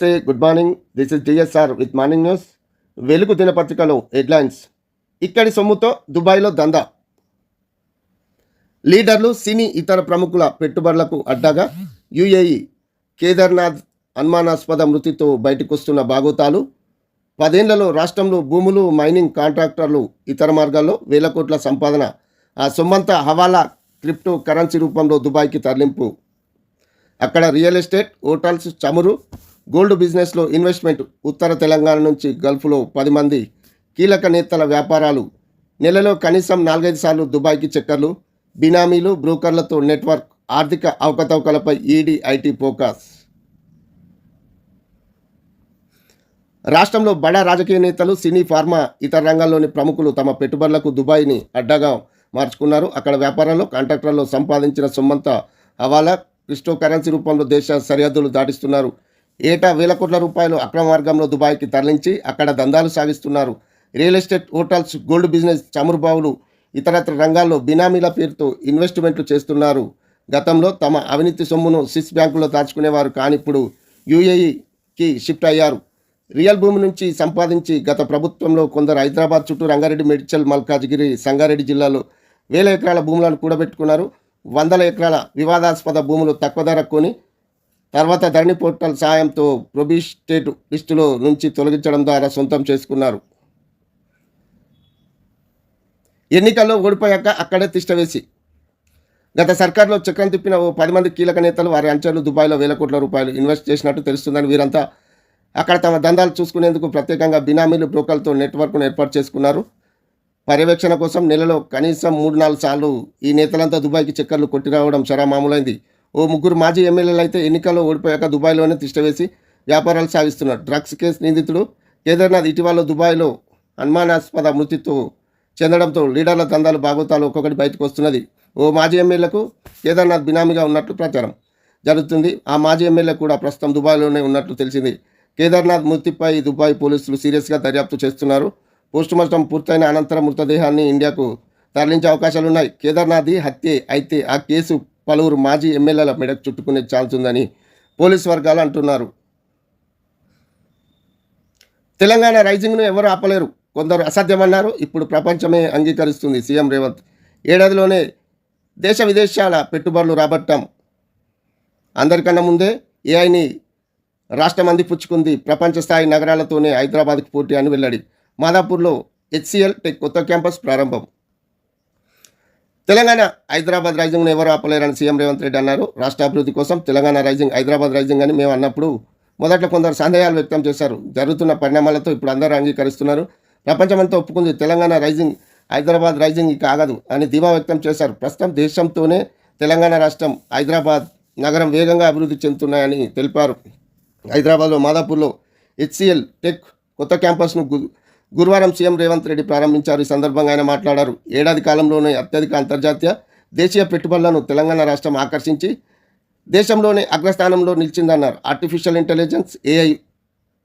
Say good morning this is DSR with morning news Velugu దినపత్రికలో headlines. ఇక్కడి సొమ్ముతో దుబాయ్లో దందా. లీడర్లు సినీ ఇతర ప్రముఖుల పెట్టుబడులకు అడ్డగా యుఏఈ కేదార్నాథ్ అనుమానాస్పద మృతితో బయటకొస్తున్న బాగోతాలు. పదేళ్ళలో రాష్ట్రంలో భూములు మైనింగ్ కాంట్రాక్టర్లు ఇతర మార్గాల్లో వేల కోట్ల సంపాదన. ఆ సొమ్మంతా హవాలా క్రిప్టో కరెన్సీ రూపంలో దుబాయ్కి తరలింపు. అక్కడ రియల్ ఎస్టేట్ హోటల్స్ చమురు గోల్డ్ బిజినెస్లో ఇన్వెస్ట్మెంట్ ఉత్తర తెలంగాణ నుంచి గల్ఫ్లో పది మంది కీలక నేతల వ్యాపారాలు. నెలలో కనీసం నాలుగైదు సార్లు దుబాయ్కి చక్కర్లు బినామీలు బ్రోకర్లతో నెట్వర్క్ ఆర్థిక అవకతవకలపై ఈడీ ఐటీ ఫోకస్. రాష్ట్రంలో బడా రాజకీయ నేతలు సినీ ఫార్మా ఇతర రంగాల్లోని ప్రముఖులు తమ పెట్టుబడులకు దుబాయ్ని అడ్డగా మార్చుకున్నారు. అక్కడ వ్యాపారంలో కాంట్రాక్టర్లో సంపాదించిన సొమ్మంతా హవాలా క్రిప్టో కరెన్సీ రూపంలో దేశ సరిహద్దులు దాటిస్తున్నారు. ఏటా వేల కోట్ల రూపాయలు అక్రమ మార్గంలో దుబాయ్కి తరలించి అక్కడ దందాలు సాగిస్తున్నారు. Real estate hotels gold business చమురు బావులు ఇతరత్ర రంగాల్లో బినామీల పేరుతో ఇన్వెస్ట్మెంట్లు చేస్తున్నారు. గతంలో తమ అవినీతి సొమ్మును స్విస్ బ్యాంకులో దాచుకునేవారు కానిప్పుడు యూఏఈకి షిఫ్ట్ అయ్యారు. రియల్ భూమి నుంచి సంపాదించి గత ప్రభుత్వంలో కొందరు హైదరాబాద్ చుట్టూ రంగారెడ్డి మెడిచల్ మల్కాజ్గిరి సంగారెడ్డి జిల్లాలో వేల ఎకరాల భూములను కూడబెట్టుకున్నారు. వందల ఎకరాల వివాదాస్పద భూములు తక్కువ ధర కొని తర్వాత ధరణి పోర్టల్ సాయంతో ప్రొబిస్టేట్ లిస్టులో నుంచి తొలగించడం ద్వారా సొంతం చేసుకున్నారు. ఎన్నికల్లో ఓడిపోయాక అక్కడే తిష్టవేసి గత సర్కార్లో చక్రం తిప్పిన ఓ పది మంది కీలక నేతలు వారి అంచెలు దుబాయ్లో వేల కోట్ల రూపాయలు ఇన్వెస్ట్ చేసినట్టు తెలుస్తుందని వీరంతా అక్కడ తమ దందాలు చూసుకునేందుకు ప్రత్యేకంగా బినామీలు బ్రోకర్లతో నెట్వర్క్ను ఏర్పాటు చేసుకున్నారు. పర్యవేక్షణ కోసం నెలలో కనీసం మూడు నాలుగు సార్లు ఈ నేతలంతా దుబాయ్కి చక్కర్లు కొట్టి రావడం చరా మామూలైంది ఓ ముగ్గురు మాజీ ఎమ్మెల్యేలు అయితే ఎన్నికల్లో ఓడిపోయాక దుబాయ్లోనే తిష్టవేసి వ్యాపారాలు సాగిస్తున్నారు. డ్రగ్స్ కేసు నిందితుడు కేదార్నాథ్ ఇటీవల దుబాయ్లో అనుమానాస్పద మృతితో చెందడంతో లీడర్ల దందాలు బాగోతాలు ఒక్కొక్కటి బయటకు వస్తున్నది. ఓ మాజీ ఎమ్మెల్యేలకు కేదార్నాథ్ బినామీగా ఉన్నట్లు ప్రచారం జరుగుతుంది. ఆ మాజీ ఎమ్మెల్యే కూడా ప్రస్తుతం దుబాయ్లోనే ఉన్నట్లు తెలిసింది. కేదార్నాథ్ మృతిపై దుబాయ్ పోలీసులు సీరియస్గా దర్యాప్తు చేస్తున్నారు. పోస్టుమార్టం పూర్తయిన అనంతరం మృతదేహాన్ని ఇండియాకు తరలించే అవకాశాలున్నాయి. కేదార్నాథ్ హత్య అయితే ఆ కేసు పలువురు మాజీ ఎమ్మెల్యేల మెడకు చుట్టుకునే ఛాన్స్ ఉందని పోలీస్ వర్గాలు అంటున్నారు. తెలంగాణ రైజింగ్ను ఎవరు ఆపలేరు? కొందరు అసాధ్యమన్నారు. ఇప్పుడు ప్రపంచమే అంగీకరిస్తుంది సీఎం రేవంత్. ఏడాదిలోనే దేశ విదేశాల పెట్టుబడులు రాబట్టాం. అందరికన్నా ముందే ఏఐని రాష్ట్రం అందిపుచ్చుకుంది ప్రపంచ స్థాయి నగరాలతోనే హైదరాబాద్కు పోటీ అని వెల్లడి. మాదాపూర్లో హెచ్సిఎల్ టెక్ కొత్త క్యాంపస్ ప్రారంభం. తెలంగాణ హైదరాబాద్ రైజింగ్ను ఎవరు ఆపలేరని సీఎం రేవంత్ రెడ్డి అన్నారు. రాష్ట్ర అభివృద్ధి కోసం తెలంగాణ రైజింగ్ హైదరాబాద్ రైజింగ్ అని మేము అన్నప్పుడు మొదట్లో కొందరు సందేహాలు వ్యక్తం చేశారు. జరుగుతున్న పరిణామాలతో ఇప్పుడు అందరూ అంగీకరిస్తున్నారు. ప్రపంచమంతా ఒప్పుకుంది తెలంగాణ రైజింగ్ హైదరాబాద్ రైజింగ్ ఇక ఆగదు అని ధీమా వ్యక్తం చేశారు. ప్రస్తుతం దేశంతోనే తెలంగాణ రాష్ట్రం హైదరాబాద్ నగరం వేగంగా అభివృద్ధి చెందుతున్నాయని తెలిపారు. హైదరాబాద్లో మాదాపూర్లో హెచ్సిఎల్ టెక్ కొత్త క్యాంపస్ను గురువారం సీఎం రేవంత్ రెడ్డి ప్రారంభించారు. ఈ సందర్భంగా ఆయన మాట్లాడారు. ఏడాది కాలంలోనే అత్యధిక అంతర్జాతీయ దేశీయ పెట్టుబడులను తెలంగాణ రాష్ట్రం ఆకర్షించి దేశంలోనే అగ్రస్థానంలో నిలిచిందన్నారు. ఆర్టిఫిషియల్ ఇంటెలిజెన్స్ ఏఐ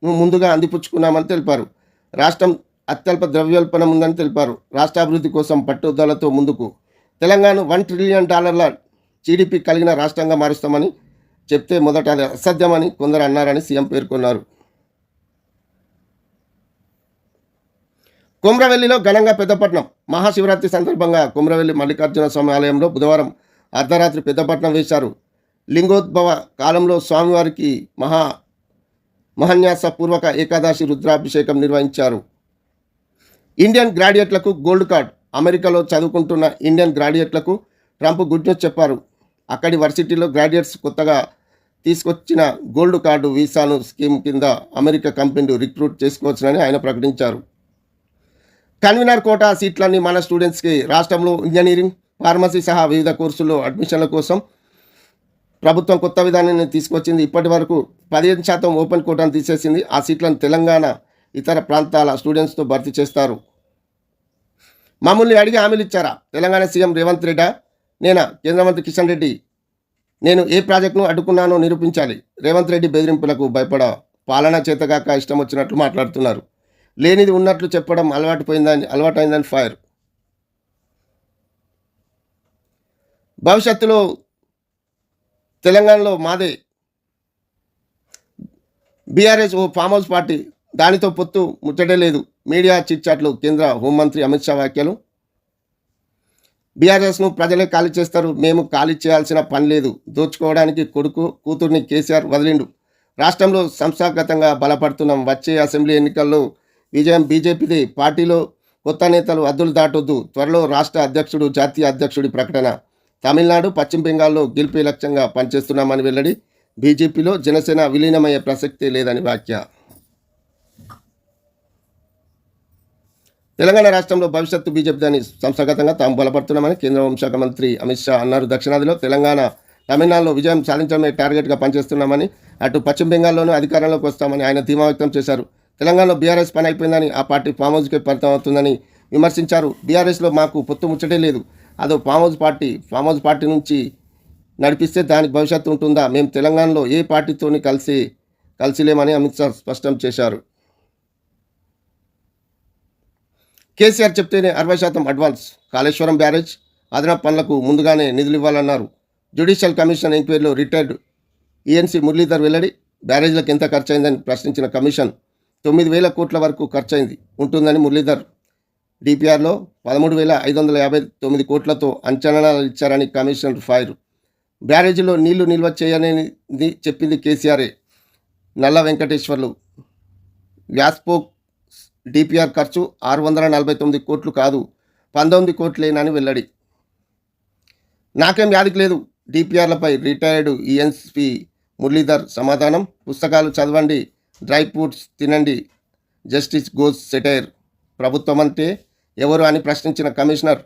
ముందుగా అందిపుచ్చుకున్నామని తెలిపారు. రాష్ట్రం అత్యల్ప ద్రవ్యోల్బణం ఉందని తెలిపారు. రాష్ట్రాభివృద్ధి కోసం పట్టుదలతో ముందుకు తెలంగాణ వన్ ట్రిలియన్ డాలర్ల జీడిపి కలిగిన రాష్ట్రంగా మారుస్తామని చెప్తే మొదట అది అసాధ్యమని కొందరు అన్నారని సీఎం పేర్కొన్నారు. కుమ్రవెల్లిలో ఘనంగా పెద్దపట్నం మహాశివరాత్రి సందర్భంగా కుమ్రవెల్లి మల్లికార్జున స్వామి ఆలయంలో బుధవారం అర్ధరాత్రి పెద్దపట్నం వేశారు. లింగోద్భవ కాలంలో స్వామివారికి మహా మహన్యాస పూర్వక ఏకాదశి రుద్రాభిషేకం నిర్వహించారు. ఇండియన్ గ్రాడ్యుయేట్లకు గోల్డ్ కార్డ్ అమెరికాలో చదువుకుంటున్న ఇండియన్ గ్రాడ్యుయేట్లకు ట్రంప్ గుడ్ న్యూస్ చెప్పారు. అక్కడి వర్సిటీలో గ్రాడ్యుయేట్స్ కొత్తగా తీసుకొచ్చిన గోల్డ్ కార్డు వీసాను స్కీమ్ కింద అమెరికా కంపెనీలు రిక్రూట్ చేసుకోవచ్చునని ఆయన ప్రకటించారు. కన్వీనర్ కోటా సీట్లన్నీ మన స్టూడెంట్స్కి రాష్ట్రంలో ఇంజనీరింగ్ ఫార్మసీ సహా వివిధ కోర్సుల్లో అడ్మిషన్ల కోసం ప్రభుత్వం కొత్త విధానాన్ని తీసుకొచ్చింది. ఇప్పటి వరకు పదిహేను శాతం ఓపెన్ కోటాను తీసేసింది. ఆ సీట్లను తెలంగాణ ఇతర ప్రాంతాల స్టూడెంట్స్తో భర్తీ చేస్తారు. మమ్మల్ని అడిగి హామీలు ఇచ్చారా? తెలంగాణ సీఎం రేవంత్ రెడ్డి? నేనా? కేంద్ర మంత్రి కిషన్ రెడ్డి? నేను ఏ ప్రాజెక్టును అడ్డుకున్నానో నిరూపించాలి. రేవంత్ రెడ్డి బెదిరింపులకు భయపడ పాలన చేతగాక ఇష్టం వచ్చినట్లు మాట్లాడుతున్నారు. లేనిది ఉన్నట్లు చెప్పడం అలవాటు పోయిందని అలవాటైందని ఫైర్. భవిష్యత్తులో తెలంగాణలో మాదే బీఆర్ఎస్ ఓ ఫామ్ హౌస్ పార్టీ. దానితో పొత్తు ముచ్చటే లేదు. మీడియా చిట్చాట్లు కేంద్ర హోంమంత్రి అమిత్ షా వ్యాఖ్యలు. బీఆర్ఎస్ను ప్రజలే ఖాళీ చేస్తారు. మేము ఖాళీ చేయాల్సిన పని లేదు. దోచుకోవడానికి కొడుకు కూతుర్ని కేసీఆర్ వదిలిండు. రాష్ట్రంలో సంస్థాగతంగా బలపడుతున్నాం. వచ్చే అసెంబ్లీ ఎన్నికల్లో విజయం బీజేపీది పార్టీలో కొత్త నేతలు అద్దులు దాటొద్దు. త్వరలో రాష్ట్ర అధ్యక్షుడు జాతీయ అధ్యక్షుడి ప్రకటన. తమిళనాడు పశ్చిమ బెంగాల్లో గెలిపే లక్ష్యంగా పనిచేస్తున్నామని వెల్లడి బీజేపీలో జనసేన విలీనమయ్యే ప్రసక్తే లేదని వ్యాఖ్య. తెలంగాణ రాష్ట్రంలో భవిష్యత్తు బీజేపీ దాని సంస్థాగతంగా తాము బలపడుతున్నామని కేంద్ర హోంశాఖ మంత్రి అమిత్ షా అన్నారు. దక్షిణాదిలో తెలంగాణ తమిళనాడులో విజయం సాధించడమే టార్గెట్గా పనిచేస్తున్నామని అటు పశ్చిమ బెంగాల్లోనూ అధికారంలోకి వస్తామని ఆయన ధీమా వ్యక్తం చేశారు. తెలంగాణలో బీఆర్ఎస్ పని అయిపోయిందని ఆ పార్టీ ఫామ్ హౌస్కే పరితమవుతుందని విమర్శించారు. బీఆర్ఎస్లో మాకు పొత్తు ముచ్చటే లేదు. అదో farm house party farm house party నుంచి నడిపిస్తే దానికి భవిష్యత్తు ఉంటుందా? మేము తెలంగాణలో ఏ పార్టీతోని కలిసి కలిసిలేమని అమిత్ షా స్పష్టం చేశారు. కేసీఆర్ చెప్తేనే అరవై శాతం అడ్వాన్స్ కాళేశ్వరం బ్యారేజ్ అదనపు పనులకు ముందుగానే నిధులు ఇవ్వాలన్నారు. జ్యుడిషియల్ కమిషన్ ఎంక్వైరీలో రిటైర్డ్ ఈఎన్సీ మురళీధర్ వెల్లడి బ్యారేజ్లకు ఎంత ఖర్చయిందని ప్రశ్నించిన కమిషన్ తొమ్మిది వేల కోట్ల వరకు ఖర్చయింది. ఉంటుందని మురళీధర్ డిపిఆర్లో పదమూడు వేల ఐదు వందల యాభై తొమ్మిది కోట్లతో అంచనాలు ఇచ్చారని కమిషనర్ ఫైర్. బ్యారేజీలో నీళ్ళు నిల్వ చేయనేది చెప్పింది కేసీఆర్ఏ. నల్ల వెంకటేశ్వర్లు. వ్యాస్పోక్ డిపిఆర్ ఖర్చు ఆరు వందల నలభై తొమ్మిది కోట్లు కాదు పంతొమ్మిది కోట్లేనని వెల్లడి. నాకేం యాదికి లేదు. డిపిఆర్లపై రిటైర్డ్ ఈఎన్పి మురళీధర్ సమాధానం. పుస్తకాలు చదవండి. డ్రై ఫ్రూట్స్ తినండి. జస్టిస్ గోస్ సెటైర్ ప్రభుత్వం అంటే ఎవరు అని ప్రశ్నించిన కమిషనర్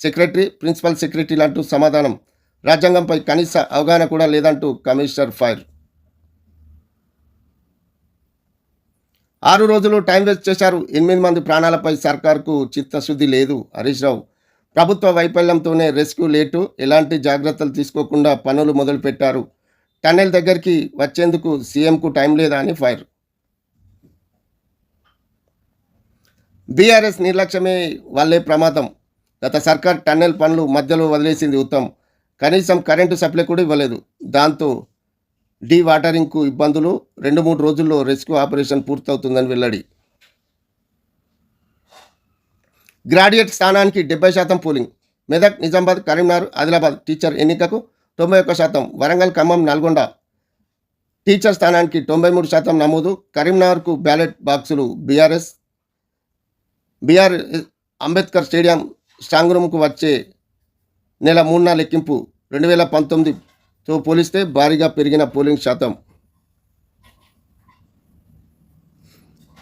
సెక్రటరీ ప్రిన్సిపల్ సెక్రటరీలు అంటూ సమాధానం. రాజ్యాంగంపై కనీస అవగాహన కూడా లేదంటూ కమిషనర్ ఫైర్. ఆరు రోజులు టైం వేస్ట్ చేశారు. ఎనిమిది మంది ప్రాణాలపై సర్కార్కు చిత్తశుద్ధి లేదు. హరీష్ రావు ప్రభుత్వ వైఫల్యంతోనే రెస్క్యూ లేటు ఎలాంటి జాగ్రత్తలు తీసుకోకుండా పనులు మొదలుపెట్టారు. టన్నెల్ దగ్గరికి వచ్చేందుకు సీఎంకు టైం లేదా అని ఫైర్. బీఆర్ఎస్ నిర్లక్ష్యమే వల్లే ప్రమాదం. గత సర్కార్ టన్నెల్ పనులు మధ్యలో వదిలేసింది ఉత్తమ్. కనీసం కరెంటు సప్లై కూడా ఇవ్వలేదు. దాంతో డీ వాటరింగ్కు ఇబ్బందులు. రెండు మూడు రోజుల్లో రెస్క్యూ ఆపరేషన్ పూర్తవుతుందని వెల్లడి. గ్రాడ్యుయేట్ స్థానానికి డెబ్బై శాతం పోలింగ్. మెదక్ నిజామాబాద్ కరీంనగర్ ఆదిలాబాద్ టీచర్ ఎన్నికకు తొంభై ఒక్క శాతం. వరంగల్ ఖమ్మం నల్గొండ టీచర్ స్థానానికి తొంభై మూడు శాతం నమోదు. కరీంనగర్కు బ్యాలెట్ బాక్సులు BRS BR Ambedkar stadium strong రూమ్కు వచ్చే నెల మూడున లెక్కింపు రెండు వేల పంతొమ్మిదితో పోలిస్తే భారీగా పెరిగిన పోలింగ్ శాతం.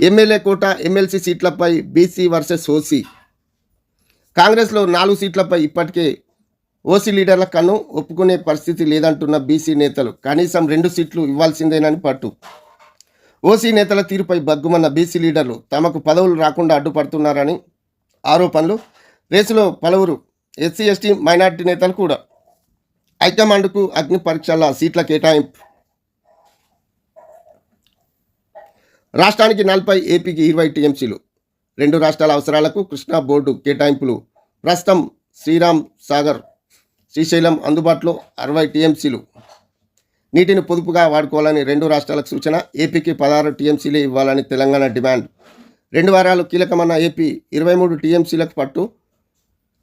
ఎమ్మెల్యే కోట ఎమ్మెల్సీ సీట్లపై బీసీ వర్సెస్ ఓసీ. కాంగ్రెస్లో నాలుగు సీట్లపై ఇప్పటికే ఓసీ లీడర్ల కన్ను ఒప్పుకునే పరిస్థితి లేదంటున్న బీసీ నేతలు. కనీసం రెండు సీట్లు ఇవ్వాల్సిందేనని పట్టు ఓసీ నేతల తీరుపై బగ్గుమన్న బీసీ లీడర్లు తమకు పదవులు రాకుండా అడ్డుపడుతున్నారని ఆరోపణలు. రేసులో పలువురు ఎస్సీ ఎస్టీ మైనార్టీ నేతలు కూడా హైకమాండ్కు అగ్ని పరీక్షల సీట్ల కేటాయింపు. రాష్ట్రానికి నలభై ఏపీకి ఇరవై టీఎంసీలు. రెండు రాష్ట్రాల అవసరాలకు కృష్ణా బోర్డు కేటాయింపులు. ప్రస్తుతం శ్రీరామ్ సాగర్ శ్రీశైలం అందుబాటులో అరవై టీఎంసీలు. నీటిని పొదుపుగా వాడుకోవాలని రెండు రాష్ట్రాలకు సూచన ఏపీకి పదహారు టీఎంసీలు ఇవ్వాలని తెలంగాణ డిమాండ్. రెండు వారాలు కీలకమన్న ఏపీ ఇరవై మూడు టీఎంసీలకు పట్టు.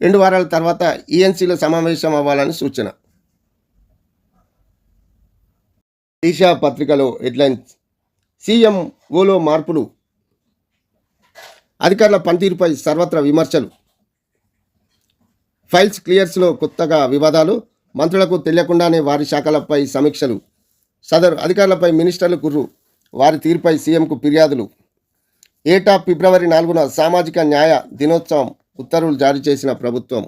రెండు వారాల తర్వాత ఈఎన్సీలో సమావేశం అవ్వాలని సూచన. ఈషా పత్రికలో హెడ్లైన్స్. సీఎం ఓలో మార్పులు. అధికారుల పనితీరుపై సర్వత్రా విమర్శలు. ఫైల్స్ క్లియర్స్లో కొత్తగా వివాదాలు. మంత్రులకు తెలియకుండానే వారి శాఖలపై సమీక్షలు. సదరు అధికారులపై మినిస్టర్లు కుర్రు. వారి తీరుపై సీఎంకు ఫిర్యాదులు. ఏటా ఫిబ్రవరి నాలుగున సామాజిక న్యాయ దినోత్సవం ఉత్తర్వులు జారీ చేసిన ప్రభుత్వం.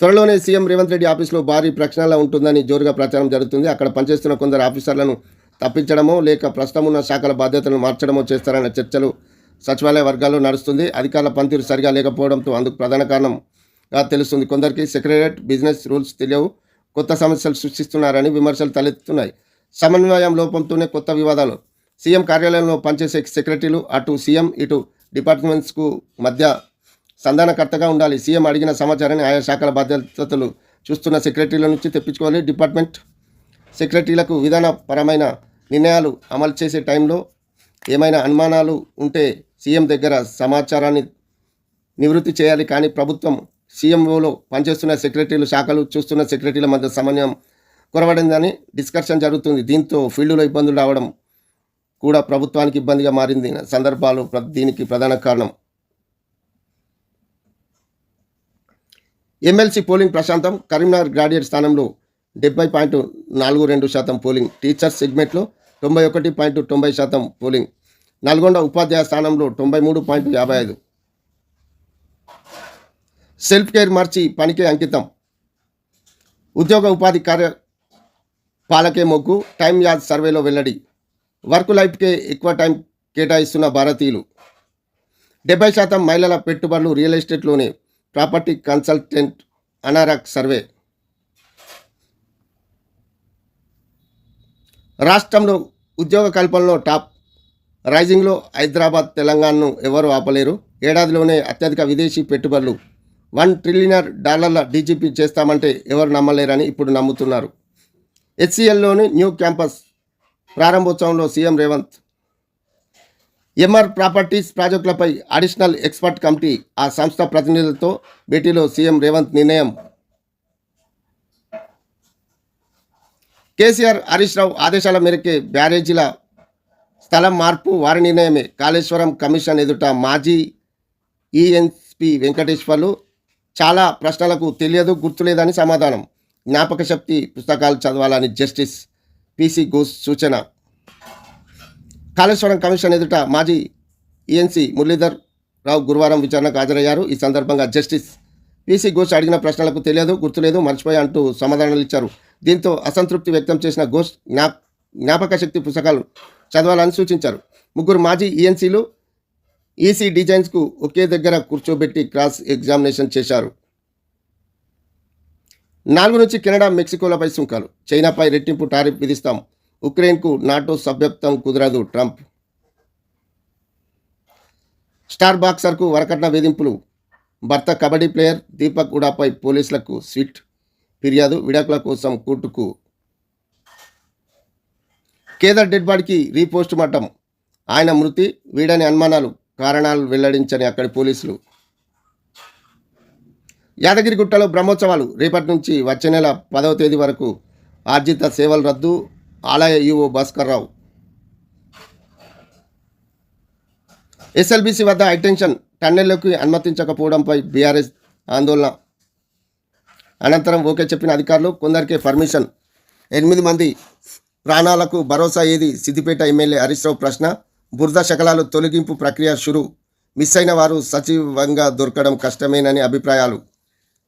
త్వరలోనే సీఎం రేవంత్ రెడ్డి ఆఫీసులో భారీ ప్రక్షాళన ఉంటుందని జోరుగా ప్రచారం జరుగుతుంది. అక్కడ పనిచేస్తున్న కొందరు ఆఫీసర్లను తప్పించడమో లేక ప్రస్తుతం ఉన్న శాఖల బాధ్యతలను మార్చడమో చేస్తారన్న చర్చలు సచివాలయ వర్గాల్లో నడుస్తుంది. అధికారుల పనితీరు సరిగా లేకపోవడంతో అందుకు ప్రధాన కారణం గా తెలుస్తుంది. కొందరికి సెక్రటరియట్ బిజినెస్ రూల్స్ తెలియవు. కొత్త సమస్యలు సృష్టిస్తున్నారని విమర్శలు తలెత్తుతున్నాయి. సమన్వయం లోపంతోనే కొత్త వివాదాలు. సీఎం కార్యాలయంలో పనిచేసే సెక్రటరీలు అటు సీఎం ఇటు డిపార్ట్మెంట్స్కు మధ్య సంధానకర్తగా ఉండాలి. సీఎం అడిగిన సమాచారాన్ని ఆయా శాఖల బాధ్యతలు చూస్తున్న సెక్రటరీల నుంచి తెప్పించుకోవాలి. డిపార్ట్మెంట్ సెక్రటరీలకు విధానపరమైన నిర్ణయాలు అమలు చేసే టైంలో ఏమైనా అనుమానాలు ఉంటే సీఎం దగ్గర సమాచారాన్ని నివృత్తి చేయాలి. కానీ ప్రభుత్వం సీఎంఓలో పనిచేస్తున్న సెక్రటరీలు శాఖలు చూస్తున్న సెక్రటరీల మధ్య సమన్వయం కొరవడిందని డిస్కషన్ జరుగుతుంది. దీంతో ఫీల్డ్లో ఇబ్బందులు రావడం కూడా ప్రభుత్వానికి ఇబ్బందిగా మారింది. సందర్భాలు ప్ర- దీనికి ప్రధాన కారణం. ఎమ్మెల్సీ పోలింగ్ ప్రశాంతం. కరీంనగర్ గ్రాడ్యుయేట్ స్థానంలో డెబ్బై పాయింట్ నాలుగు రెండు శాతం పోలింగ్. టీచర్స్ సెగ్మెంట్లో తొంభై ఒకటి పాయింట్ తొంభై శాతం పోలింగ్. నల్గొండ ఉపాధ్యాయ స్థానంలో తొంభై మూడు పాయింట్ యాభై ఐదు సెల్ఫ్ కేర్ మార్చి పనికే అంకితం. ఉద్యోగ ఉపాధి కార్య పాలకే మొగ్గు టైం యాద్ సర్వేలో వెల్లడి. వర్క్ లైఫ్కే ఎక్కువ టైం కేటాయిస్తున్న భారతీయులు. డెబ్బై శాతం మహిళల పెట్టుబడులు real ఎస్టేట్లోనే. Property consultant Anarock survey. రాష్ట్రంలో ఉద్యోగ కల్పనలో టాప్. రైజింగ్లో హైదరాబాద్ తెలంగాణను ఎవరు ఆపలేరు? ఏడాదిలోనే అత్యధిక విదేశీ పెట్టుబడులు వన్ ట్రిలియనర్ డాలర్ల డీజీపీ చేస్తామంటే ఎవరు నమ్మలేరని ఇప్పుడు నమ్ముతున్నారు. హెచ్సిఎల్లోని న్యూ క్యాంపస్ ప్రారంభోత్సవంలో సీఎం రేవంత్ ఎంఆర్ ప్రాపర్టీస్ ప్రాజెక్టులపై అడిషనల్ ఎక్స్పర్ట్ కమిటీ ఆ సంస్థ ప్రతినిధులతో భేటీలో సీఎం రేవంత్ నిర్ణయం. కేసీఆర్ హరీష్ రావు ఆదేశాల మేరకే బ్యారేజీల స్థలం మార్పు వారి నిర్ణయమే. కాళేశ్వరం కమిషన్ ఎదుట మాజీ ఈఎన్పి వెంకటేశ్వర్లు చాలా ప్రశ్నలకు తెలియదు గుర్తులేదని సమాధానం. జ్ఞాపక శక్తి పుస్తకాలు చదవాలని జస్టిస్ పిసి ఘోష్ సూచన. కాళేశ్వరం కమిషన్ ఎదుట మాజీ ఈఎన్సీ మురళీధర్ రావు గురువారం విచారణకు హాజరయ్యారు. ఈ సందర్భంగా జస్టిస్ పీసీ ఘోష్ అడిగిన ప్రశ్నలకు తెలియదు గుర్తులేదు మర్చిపోయి అంటూ సమాధానాలు ఇచ్చారు. దీంతో అసంతృప్తి వ్యక్తం చేసిన ఘోష్ జ్ఞా జ్ఞాపక శక్తి పుస్తకాలు చదవాలని సూచించారు. ముగ్గురు మాజీ ఈఎన్సీలు ఈసీ డిజైన్స్కు ఒకే దగ్గర కూర్చోబెట్టి క్రాస్ ఎగ్జామినేషన్ చేశారు. నాలుగు నుంచి కెనడా మెక్సికోలపై సుంకాలు. చైనాపై రెట్టింపు టారిఫ్ విధిస్తాం. ఉక్రెయిన్కు నాటో సభ్యత్వం కుదరదు ట్రంప్. స్టార్ బాక్సర్కు వరకట్న వేధింపులు. భర్త కబడ్డీ ప్లేయర్ దీపక్ ఉడాపై పోలీసులకు స్విట్ ఫిర్యాదు విడాకుల కోసం కోర్టుకు. కేదార్ డెడ్ బాడీకి రీపోస్ట్ మార్టం ఆయన మృతి వీడని అనుమానాలు. కారణాలు వెల్లడించని అక్కడి పోలీసులు. యాదగిరిగుట్టలో బ్రహ్మోత్సవాలు. రేపటి నుంచి వచ్చే నెల పదవ తేదీ వరకు ఆర్జిత సేవలు రద్దు. ఆలయ ఈవో భాస్కర్ రావు. ఎస్ఎల్బీసీ వద్ద హైటెన్షన్ టన్నెల్లోకి అనుమతించకపోవడంపై బీఆర్ఎస్ ఆందోళన. అనంతరం ఓకే చెప్పిన అధికారులు కొందరికే పర్మిషన్. ఎనిమిది మంది ప్రాణాలకు భరోసా ఏది? సిద్దిపేట ఎమ్మెల్యే హరీష్ రావు ప్రశ్న. బురద శకలాలు తొలగింపు ప్రక్రియ షురు. మిస్ అయిన వారు సజీవంగా దొరకడం కష్టమేనని అభిప్రాయాలు.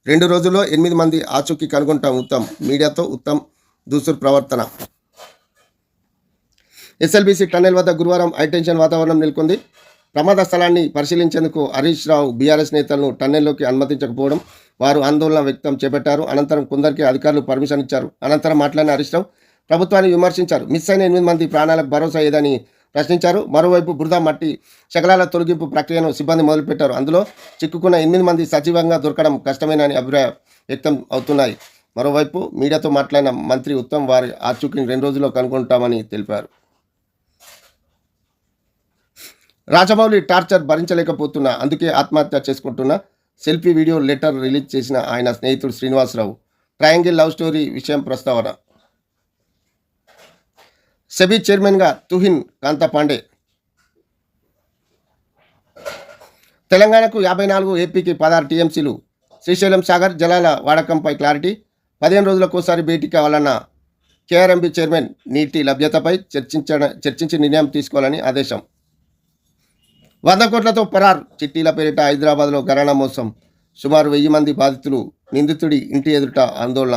రెండు రోజుల్లో ఎనిమిది మంది ఆచూకీ కనుగొంటాం ఉత్తమ్. మీడియాతో ఉత్తమ్ దూసుర్ ప్రవర్తన. ఎస్ఎల్బీసీ టన్నెల్ వద్ద గురువారం హైటెన్షన్ వాతావరణం నెలకొంది. ప్రమాద స్థలాన్ని పరిశీలించేందుకు హరీష్ రావు బీఆర్ఎస్ నేతలను టన్నెల్లోకి అనుమతించకపోవడం వారు ఆందోళన వ్యక్తం చేపట్టారు. అనంతరం కొందరికి అధికారులు పర్మిషన్ ఇచ్చారు. అనంతరం మాట్లాడిన హరీష్ రావు ప్రభుత్వాన్ని విమర్శించారు. మిస్ అయిన ఎనిమిది మంది ప్రాణాలకు భరోసా ఏదని ప్రశ్నించారు. మరోవైపు బురద మట్టి శకలాల తొలగింపు ప్రక్రియను సిబ్బంది మొదలుపెట్టారు. అందులో చిక్కుకున్న ఎనిమిది మంది సజీవంగా దొరకడం కష్టమేనని అభిప్రాయం వ్యక్తం అవుతున్నాయి. మరోవైపు మీడియాతో మాట్లాడిన మంత్రి ఉత్తమ్ వారి ఆచూకీని రెండు రోజుల్లో కనుగొంటామని తెలిపారు. రాజమౌళి టార్చర్ భరించలేకపోతున్నా అందుకే ఆత్మహత్య చేసుకుంటున్న సెల్ఫీ వీడియో లెటర్ రిలీజ్ చేసిన ఆయన స్నేహితుడు శ్రీనివాసరావు. ట్రయాంగిల్ లవ్ స్టోరీ విషయం ప్రస్తావన సెబీ చైర్మన్గా తుహిన్ కాంతా పాండే తెలంగాణకు యాభై నాలుగు ఏపీకి పదహారు టీఎంసీలు. శ్రీశైలం సాగర్ జలాల వాడకంపై క్లారిటీ. పదిహేను రోజులకోసారి భేటీ కావాలన్న కేఆర్ఎంబీ చైర్మన్ నీటి లభ్యతపై చర్చించ చర్చించి నిర్ణయం తీసుకోవాలని ఆదేశం. వంద కోట్లతో పరార్ చిట్టీల పేరిట హైదరాబాద్లో గరాణా మోసం. సుమారు వెయ్యి మంది బాధితులు నిందితుడి ఇంటి ఎదుట ఆందోళన.